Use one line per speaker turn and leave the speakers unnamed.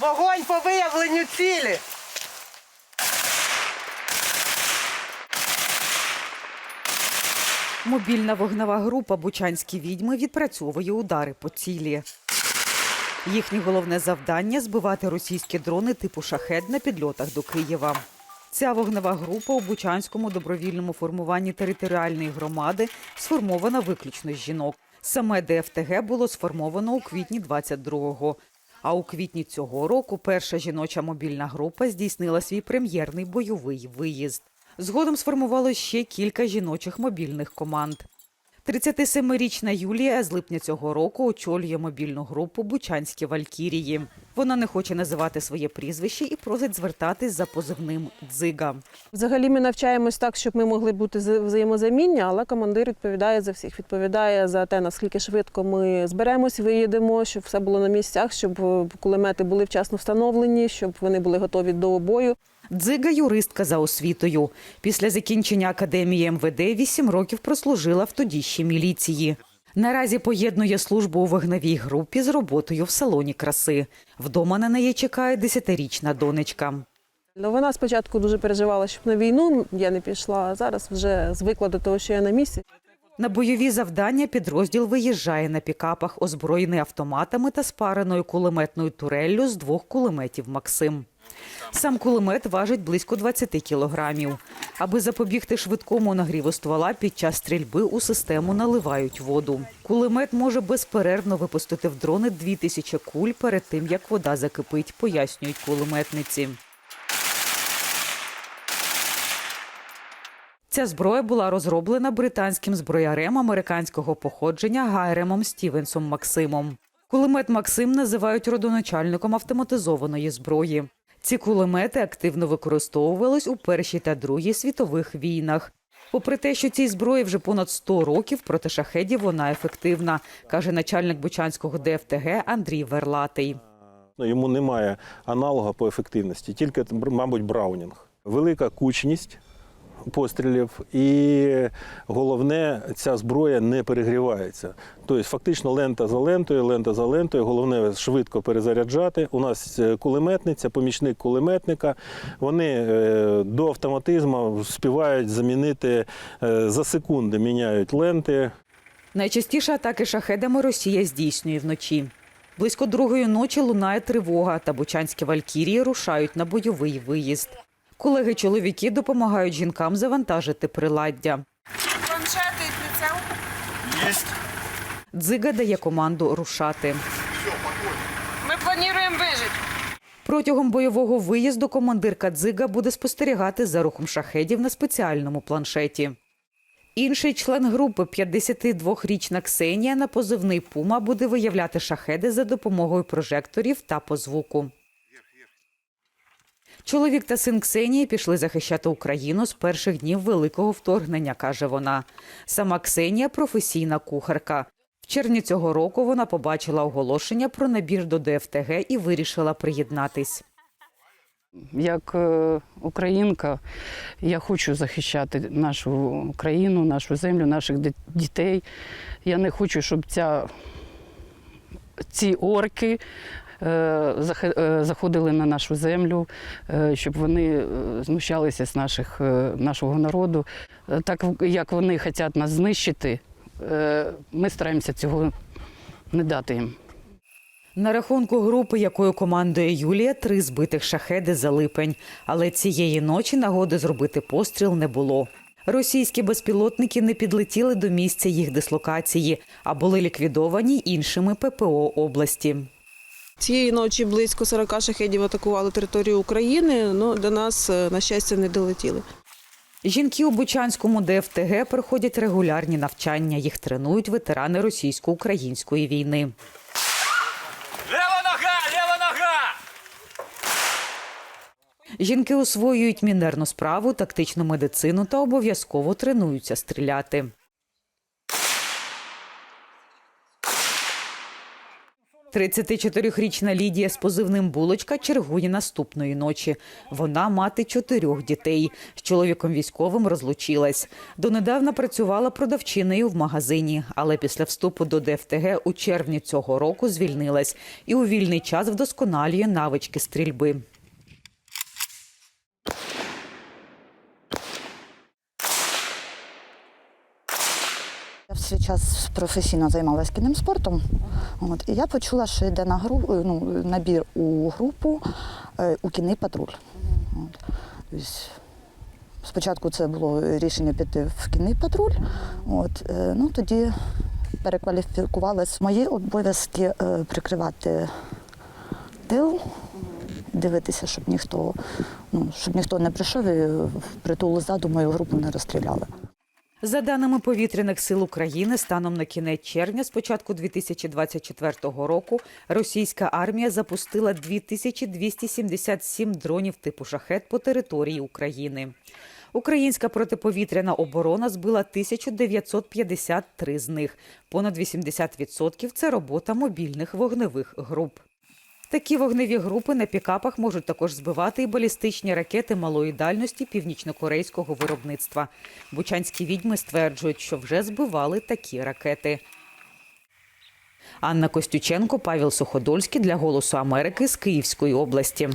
Вогонь по виявленню цілі.
Мобільна вогнева група Бучанські відьми відпрацьовує удари по цілі. Їхнє головне завдання збивати російські дрони типу шахет на підльотах до Києва. Ця вогнева група у Бучанському добровільному формуванні територіальної громади сформована виключно з жінок. Саме ДФТГ було сформовано у квітні 22-го. А у квітні цього року перша жіноча мобільна група здійснила свій прем'єрний бойовий виїзд. Згодом сформувало ще кілька жіночих мобільних команд. 37-річна Юлія з липня цього року очолює мобільну групу Бучанські Валькірії. Вона не хоче називати своє прізвище і просить звертатись за позивним Дзига.
Взагалі ми навчаємось так, щоб ми могли бути вза- взаємозамінні, але командир відповідає за всіх. Відповідає за те, наскільки швидко ми зберемось, виїдемо, щоб все було на місцях, щоб кулемети були вчасно встановлені, щоб вони були готові до бою.
Дзига юристка за освітою. Після закінчення академії МВД вісім років прослужила в тоді ще міліції. Наразі поєднує службу у вогневій групі з роботою в салоні краси. Вдома на неї чекає десятирічна донечка.
Ну, Вона спочатку дуже переживала, щоб на війну я не пішла, а зараз вже звикла до того, що я на місці.
На бойові завдання підрозділ виїжджає на пікапах, озброєний автоматами та спареною кулеметною туреллю з двох кулеметів Максим. Сам кулемет важить близько 20 кілограмів. Аби запобігти швидкому нагріву ствола, під час стрільби у систему наливають воду. Кулемет може безперервно випустити в дрони 2000 куль перед тим, як вода закипить, пояснюють кулеметниці. Ця зброя була розроблена британським зброярем американського походження Гайремом Стівенсом Максимом. Кулемет Максим називають родоначальником автоматизованої зброї. Ці кулемети активно використовувались у Першій та Другій світових війнах. Попри те, що цій зброї вже понад 100 років, проти шахедів вона ефективна, каже начальник Бучанського ДФТГ Андрій Верлатий.
Ну, Йому немає аналога по ефективності, тільки, мабуть, Браунінг. Велика кучність пострілів, і головне, ця зброя не перегрівається. Тобто, фактично, лента за лентою, лента за лентою. Головне швидко перезаряджати. У нас е, кулеметниця, помічник кулеметника. Вони е, до автоматизму співають замінити е, за секунди, міняють ленти.
Найчастіше атаки шахедами Росія здійснює вночі. Близько другої ночі лунає тривога, та бучанські валькірії рушають на бойовий виїзд. Колеги-чоловіки допомагають жінкам завантажити приладдя.
Планшети і прицел.
Дзига дає команду рушати.
Ми плануємо вижити.
Протягом бойового виїзду командирка Дзига буде спостерігати за рухом шахедів на спеціальному планшеті. Інший член групи, 52-річна Ксенія, на позивний Пума буде виявляти шахеди за допомогою прожекторів та по звуку. Чоловік та син Ксенії пішли захищати Україну з перших днів великого вторгнення, каже вона. Сама Ксенія професійна кухарка. В червні цього року вона побачила оголошення про набір до ДФТГ і вирішила приєднатись.
Як е, українка, я хочу захищати нашу країну, нашу землю, наших дітей. Я не хочу, щоб ця, ці орки заходили на нашу землю, е, щоб вони е, знущалися з наших, е, нашого народу. Е, Так як вони хочуть нас знищити, е, ми стараємося цього не дати їм.
На рахунку групи, якою командує Юлія, три збитих шахеди за липень. Але цієї ночі нагоди зробити постріл не було. Російські безпілотники не підлетіли до місця їх дислокації, а були ліквідовані іншими ППО області.
Цієї ночі близько 40 шахедів атакували територію України. Ну до нас, е, на щастя, не долетіли.
Жінки у Бучанському ДФТГ проходять регулярні навчання. Їх тренують ветерани російсько-української війни.
Лева нога! Лева нога!
Жінки освоюють мінерну справу, тактичну медицину та обов'язково тренуються стріляти. 34-річна Лідія з позивним Булочка чергує наступної ночі. Вона мати чотирьох дітей. З чоловіком військовим розлучилась. Донедавна працювала продавчиною в магазині, але після вступу до ДФТГ у червні цього року звільнилась і у вільний час вдосконалює навички стрільби.
Свій час професійно займалася кінним спортом. От, і я почула, що йде на гру, ну, набір у групу е, у кінний патруль. От. Спочатку це було рішення піти в кінний патруль. От, е, ну, тоді перекваліфікувалась. Мої обов'язки е, прикривати тил, дивитися, щоб ніхто, ну, щоб ніхто не прийшов і в притул ззаду мою групу не розстріляли.
За даними повітряних сил України, станом на кінець червня, з початку 2024 року, російська армія запустила 2277 дронів типу шахет по території України. Українська протиповітряна оборона збила 1953 з них. Понад 80% – це робота мобільних вогневих груп. Такі вогневі групи на пікапах можуть також збивати і балістичні ракети малої дальності північнокорейського виробництва. Бучанські відьми стверджують, що вже збивали такі ракети. Анна Костюченко, Павел Суходольський для Голосу Америки з Київської області.